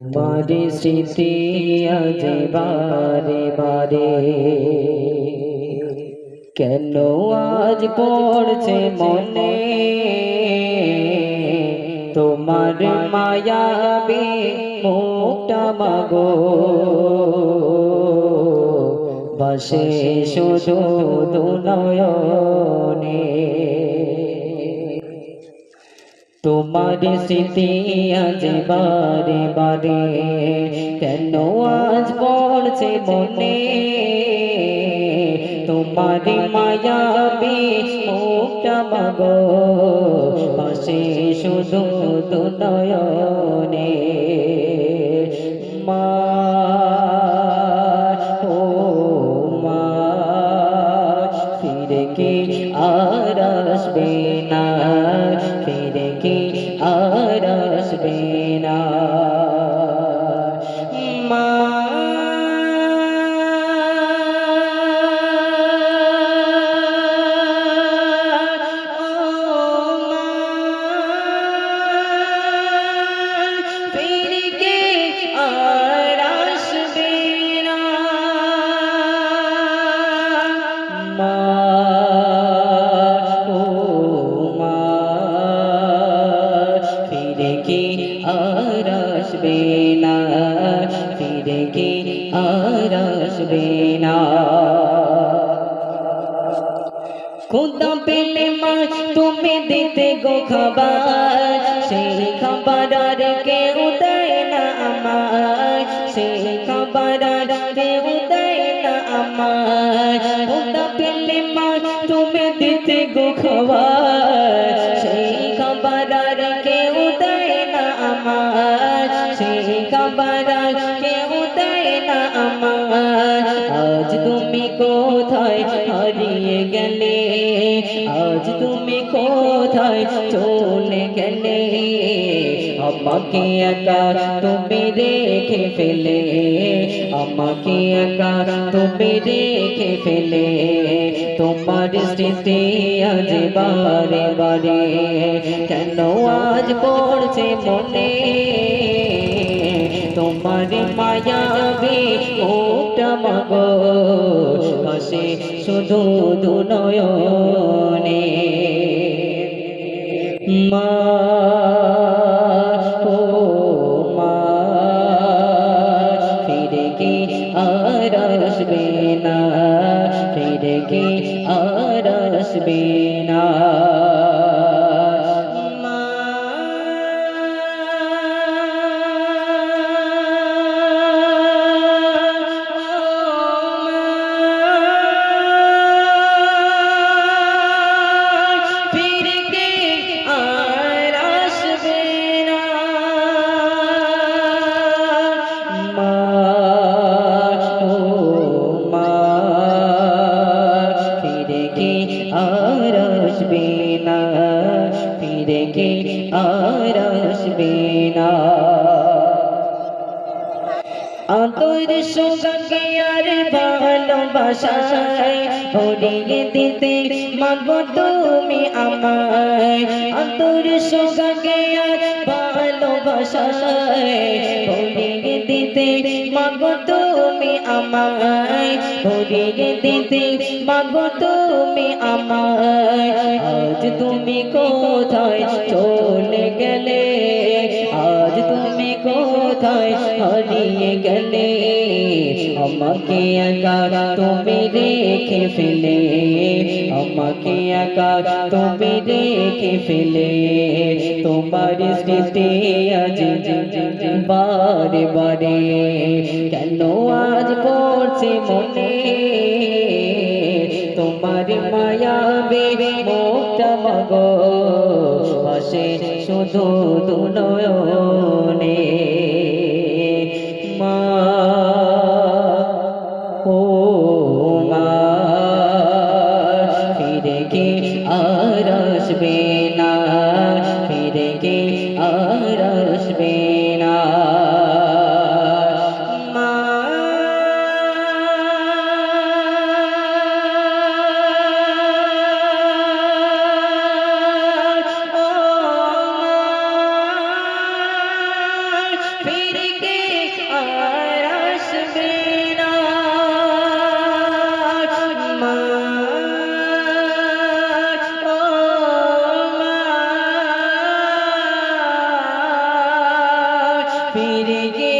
তোমারি স্মৃতি আজ বারে বারে। কেন আজ পড়ছে মনে? তোমার মায়াবী মোটা মাগো। বসে শুধু দুনয়নে। তোমার স্মৃতি আজ বারে বারে, কেন আজ পড়ছে মনে? তোমার মুখটা মাগো, পাশে শুধু দুনয়নে মা না। খুদা পেলে মা তুমি দিতে গো খাবার, সেই খাবার আর কেউ দেয় না আমার। সেই খাবার আর কেউ দেয় না আমার। খুদা পেলে মা তুমি দিতে গো খাবার, সেই খাবার আর কেউ দেয় না আমার। সেই খাবার আর কেউ দেয় না আমার। আজ তুমি কোথায় হারিয়ে গেলে? আজ তুমি কোথায় চলে গেলে? আমাকে একা তুমি রেখে ফেলে। আমাকে একা তুমি রেখে ফেলে। তোমার স্মৃতি আজ বারে বারে। কেন আজ পড়ছে মনে? তোমার মায়াবী ওটা মাগো। পাশে শুধু দুনয়নে মা, ও মা, ফিরে কি আর আসবে না? ফিরে কি আর না? আদর সঙ্গে আর ভালোবাসায় ভরিয়ে দিতে মাগো তুমি আমায়। আদর সঙ্গে আর ভালোবাসায় দিতে, মাগো তুমি আমায় ভরিয়ে দিতে, মাগো তুমি আমায়। আজ তুমি কোথায় চলে গেলে? আজ তুমি কোথায় হারিয়ে গেলে? আমাকে একা তুমি রেখে ফেলে। আমাকে একা তুমি রেখে ফেলে। তোমার স্মৃতি আজ বারে বারে, কেন আজ পড়ছে মনে? তোমার মায়া বেড়ে মোটা মগ পাশে শুধু দুনয়নে। রসবে ফিরে গে